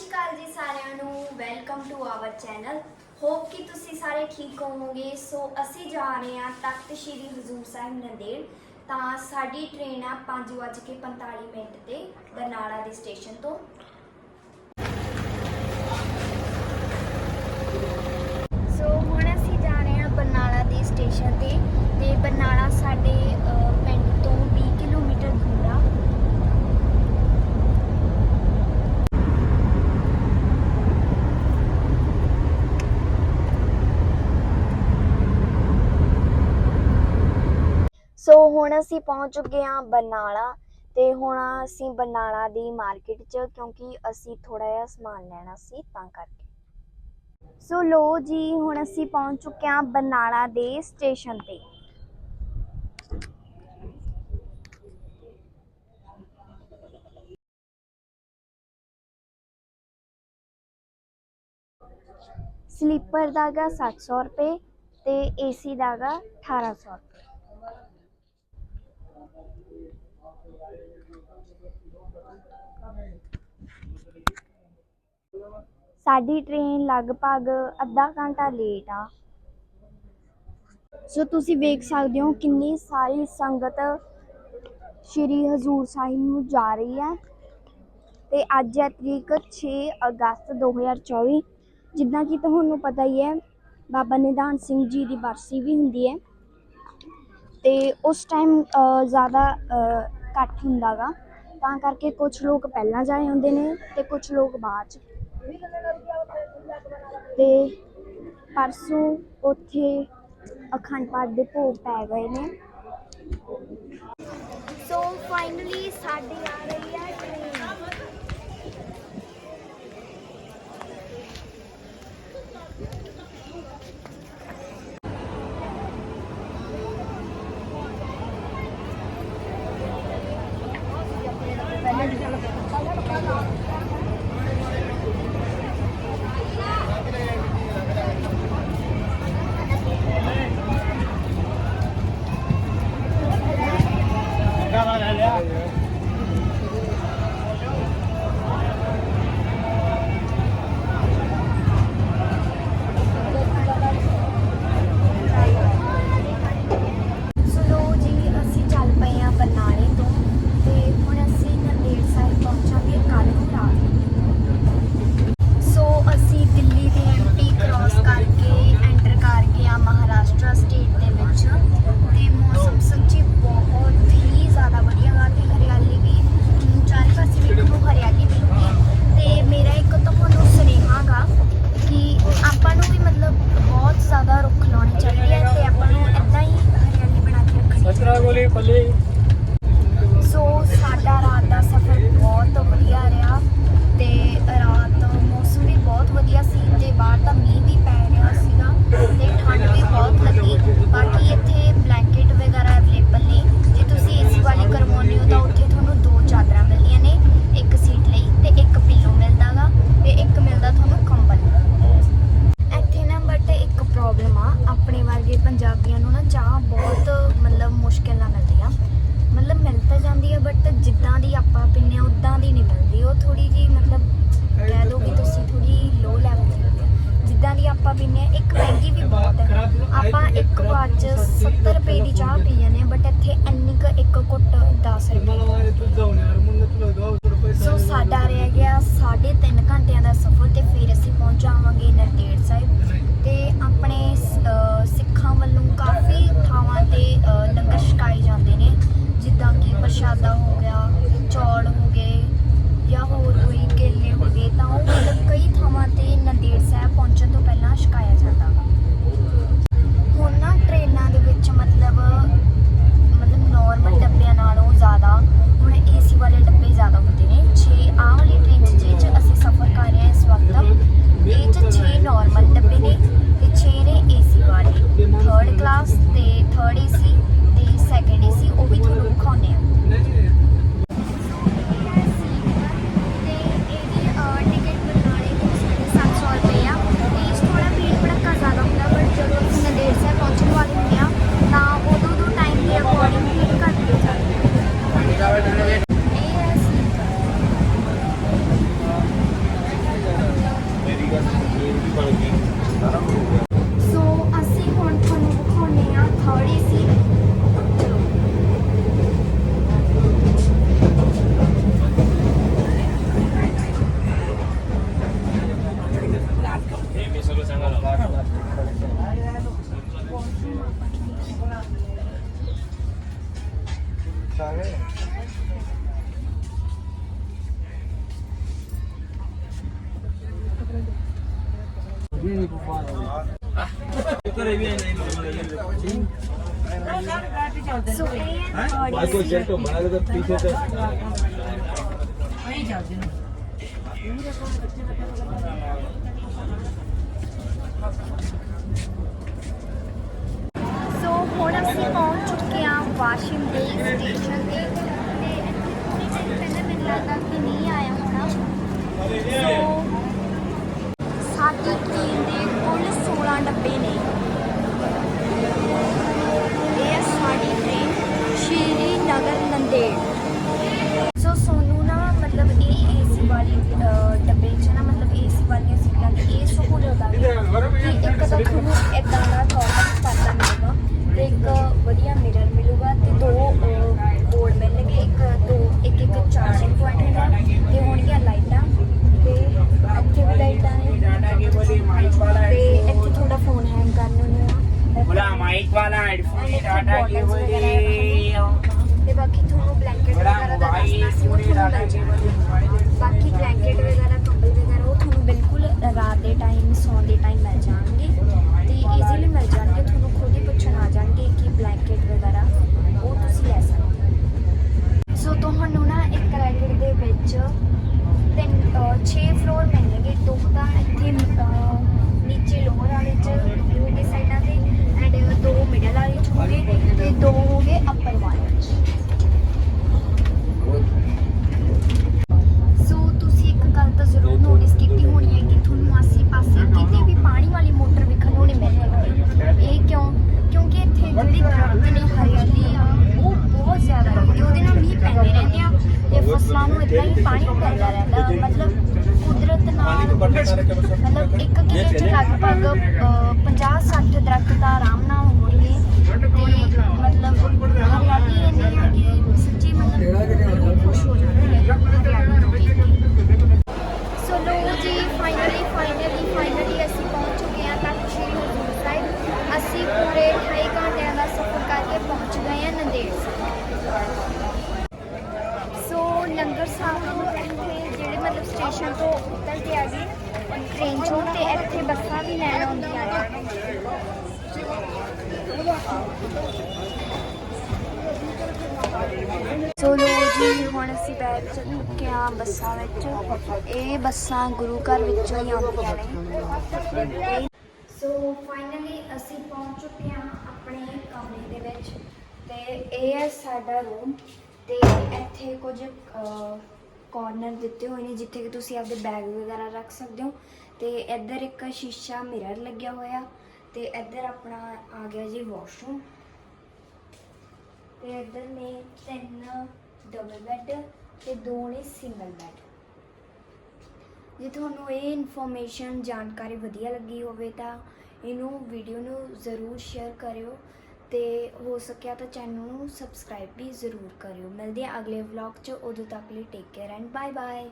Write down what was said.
ਸ਼੍ਰੀ ਅਕਾਲ ਜੀ ਸਾਰਿਆਂ ਨੂੰ welcome to our channel hope ਕਿ ਤੁਸੀਂ ਸਾਰੇ ਠੀਕ ਹੋਵੋਗੇ। ਸੋ ਅਸੀਂ ਜਾ ਰਹੇ ਹਾਂ ਤਖਤ ਸ੍ਰੀ ਹਜ਼ੂਰ ਸਾਹਿਬ ਨੰਦੇੜ। ਤਾਂ ਸਾਡੀ ਟ੍ਰੇਨ ਆ 5:45 ਮਿੰਟ ਤੇ, ਬਰਨਾਲਾ ਦੇ ਸਟੇਸ਼ਨ ਤੋਂ ਸੋ ਹੁਣ ਅਸੀਂ ਜਾ ਰਹੇ ਹਾਂ ਬਰਨਾਲਾ ਦੇ ਸਟੇਸ਼ਨ ਤੇ ਤੇ ਬਰਨਾਲਾ ਸਾਡੇ ਅ, ਪਿੰਡ ਤੋਂ 20 ਕਿਲੋਮੀਟਰ ਦੂਰ ਆ ਸੋ ਹੁਣ ਅਸੀਂ ਪਹੁੰਚ ਚੁੱਕੇ ਹਾਂ ਬਰਨਾਲਾ ਤੇ ਹੁਣ ਅਸੀਂ ਬਰਨਾਲਾ ਦੀ ਮਾਰਕੀਟ 'ਚ ਕਿਉਂਕਿ ਅਸੀਂ ਥੋੜਾ ਜਿਹਾ ਸਮਾਨ ਲੈਣਾ ਸੀ ਤਾਂ ਕਰਕੇ। ਸੋ ਲੋ ਜੀ, ਹੁਣ ਅਸੀਂ ਪਹੁੰਚ ਚੁੱਕੇ ਹਾਂ ਬਰਨਾਲਾ ਦੇ ਸਟੇਸ਼ਨ ਤੇ। ਸਲੀਪਰ ਦਾ ਗਾ 700 ਰੁਪਏ ਤੇ ਏਸੀ ਦਾ ਗਾ 1800 ਰੁਪਏ। ਸਾਡੀ ਟ੍ਰੇਨ ਲਗਭਗ ਅੱਧਾ ਘੰਟਾ ਲੇਟ ਆ। ਸੋ ਤੁਸੀਂ ਵੇਖ ਸਕਦੇ ਹੋ ਕਿੰਨੀ ਸਾਰੀ ਸੰਗਤ ਸ਼੍ਰੀ ਹਜ਼ੂਰ ਸਾਹਿਬ ਨੂੰ ਜਾ ਰਹੀ ਹੈ। ਤੇ ਅੱਜ ਹੈ ਤਰੀਕ 6 ਅਗਸਤ 2024 ਜਿੱਦਾਂ ਕਿ ਤੁਹਾਨੂੰ ਪਤਾ ਹੀ ਹੈ, ਬਾਬਾ ਨਿਧਾਨ ਸਿੰਘ ਜੀ ਦੀ ਬਰਸੀ ਵੀ ਹੁੰਦੀ ਹੈ। ਤੇ ਉਸ ਟਾਈਮ ਜ਼ਿਆਦਾ ਇਕੱਠ ਹੁੰਦਾ ਗਾ ਤਾਂ ਕਰਕੇ ਕੁਛ ਲੋਕ ਪਹਿਲਾਂ ਜਾਏ ਹੁੰਦੇ ਨੇ ਅਤੇ ਕੁਛ ਲੋਕ ਬਾਅਦ ਚ। ਅਤੇ ਪਰਸੋਂ ਉੱਥੇ ਅਖੰਡ ਪਾਠ ਦੇ ਭੋਗ ਪੈ ਗਏ ਨੇ। ਸੋ ਫਾਈਨਲੀ ਸਾਡੀ ਆ ਰਹੀ ਹੈ। falei, ਦੱਸਾਂਗੇ ਜੀ ਜੀ ਬੁਫਾਰ ਕਰੇ ਵੀ ਨਹੀਂ ਨਹੀਂ बाइको चेक तो बना लेते पीछे तो वहीं जाओ जन ਸੋ ਹੁਣ ਅਸੀਂ ਪਹੁੰਚ ਚੁੱਕੇ ਵਾਸ਼ਿੰਗ ਦੇ ਸਟੇਸ਼ਨ ਤੇ ਤੇ ਇੱਥੇ ਥੋੜੀ ਦੇਰ ਪਹਿਲਾਂ ਮੈਨੂੰ ਲੱਗਦਾ ਕਿ ਨਹੀਂ ਆਇਆ ਹੋਣਾ। ਸੋ ਸਾਡੀ ਟ੍ਰੇਨ ਦੇ ਕੁੱਲ 16 ਡੱਬੇ ਨੇ। ਬਾਕੀ ਤੁਹਾਨੂੰ ਬਲੈਂਕਟ ਵਗੈਰਾ ਦਾ ਦੱਸਣਾ ਸੀ ਉਹ ਤੁਹਾਨੂੰ ਮਿਲ ਬਾਕੀ ਬਲੈਂਕਟ ਵਗੈਰਾ ਕੰਬਲ ਵਗੈਰਾ ਉਹ ਤੁਹਾਨੂੰ ਬਿਲਕੁਲ ਰਾਤ ਦੇ ਟਾਈਮ ਸੌਣ ਦੇ ਜਿਹੜੀ ਦਰਖਤ ਨੇ ਹਰਿਆਲੀ ਆ ਉਹ ਬਹੁਤ ਜ਼ਿਆਦਾ ਹੈ। ਤੇ ਉਹਦੇ ਨਾਲ ਮੀਂਹ ਪੈਂਦੇ ਰਹਿੰਦੇ ਆ ਤੇ ਫਸਲਾਂ ਨੂੰ ਇਦਾਂ ਹੀ ਪਾਣੀ ਪੈਂਦਾ ਰਹਿੰਦਾ। ਮਤਲਬ ਕੁਦਰਤ ਨਾਲ ਮਤਲਬ ਇੱਕ ਕਿਲੇ 'ਚ ਲਗਭਗ 50-60 ਦਰਖਤ ਤਾਂ ਆਰਾਮ ਨਾਲ ਹੋਣਗੇ। ਤੇ ਮਤਲਬ ਹਰਿਆਲੀ ਇੰਨੀ ਆ ਕਿ ਸੱਚੀ ਮਤਲਬ ਰੂਹ ਖੁਸ਼ ਹੋ ਜਾਂਦੀ ਹੈ ਹਰਿਆਲੀ ਨੂੰ ਦੇਖ ਕੇ ਸੋ ਲੋ ਜੀ ਫਾਈਨਲੀ ਫਾਈਨਲੀ ਫਾਈਨਲੀ ਅਸੀਂ ਪਹੁੰਚ ਚੁੱਕੇ ਹਾਂ ਤਖਤ ਸ਼੍ਰੀ ਹਜ਼ੂਰ ਸਾਹਿਬ ਅਸੀਂ ਪੂਰੇ 28 ਘੰਟਿਆਂ ਦਾ ਸਫ਼ਰ ਕਰਕੇ ਪਹੁੰਚ ਗਏ ਹਾਂ ਨੰਦੇੜ ਸਾਹਿਬ ਸੋ ਲੰਗਰ ਸਾਹਿਬ ਤੋਂ ਇੱਥੇ ਜਿਹੜੇ ਮਤਲਬ ਸਟੇਸ਼ਨ ਤੋਂ ਉਤਰ ਕੇ ਆ ਗਏ ਟ੍ਰੇਨ ਚੋਂ ਤੇ ਇੱਥੇ ਬੱਸਾਂ ਵੀ ਲੈਣ ਆਉਂਦੀਆਂ ਨੇ। ਸੋ ਲੋ ਜੀ, ਹੁਣ ਅਸੀਂ ਬੈਠ ਚੁੱਕੇ ਹਾਂ ਬੱਸਾਂ ਵਿੱਚ। ਇਹ ਬੱਸਾਂ ਗੁਰੂ ਘਰ ਵਿੱਚੋਂ ਹੀ ਆਉਂਦੀਆਂ ਨੇ। ਸੋ ਫਾਈਨਲੀ ਅਸੀਂ ਪਹੁੰਚ ਚੁੱਕੇ ਹਾਂ ਆਪਣੇ ਕਮਰੇ ਦੇ ਵਿੱਚ। ਤੇ ਇਹ ਹੈ ਸਾਡਾ ਰੂਮ ਤੇ ਇੱਥੇ ਕੁਝ ਕਾਰਨਰ ਦਿੱਤੇ ਹੋਏ ਨੇ, ਜਿੱਥੇ ਕਿ ਤੁਸੀਂ ਆਪਦੇ ਬੈਗ ਵਗੈਰਾ ਰੱਖ ਸਕਦੇ ਹੋ। ਤੇ ਇੱਧਰ ਇੱਕ ਸ਼ੀਸ਼ਾ ਮਿਰਰ ਲੱਗਿਆ ਹੋਇਆ, ਤੇ ਇੱਧਰ ਆਪਣਾ ਆ ਗਿਆ ਜੀ ਵਾਸ਼ਰੂਮ ਤੇ ਇੱਧਰ ਨੇ ਤਿੰਨ ਡਬਲ ਬੈੱਡ ਤੇ ਦੋ ਨੇ ਸਿੰਗਲ ਬੈੱਡ ਜੇ ਤੁਹਾਨੂੰ ਇਹ ਇਨਫੋਰਮੇਸ਼ਨ ਜਾਣਕਾਰੀ ਵਧੀਆ ਲੱਗੀ ਹੋਵੇ ਤਾਂ ਇਹਨੂੰ ਵੀਡੀਓ ਨੂੰ ਜ਼ਰੂਰ ਸ਼ੇਅਰ ਕਰਿਓ। ਤੇ ਹੋ ਸਕਿਆ ਤਾਂ ਚੈਨਲ ਨੂੰ ਸਬਸਕ੍ਰਾਈਬ ਵੀ ਜ਼ਰੂਰ ਕਰਿਓ। ਮਿਲਦੇ ਹਾਂ ਅਗਲੇ ਵਲੌਗ 'ਚ। ਉਦੋਂ ਤੱਕ ਲਈ take care and bye bye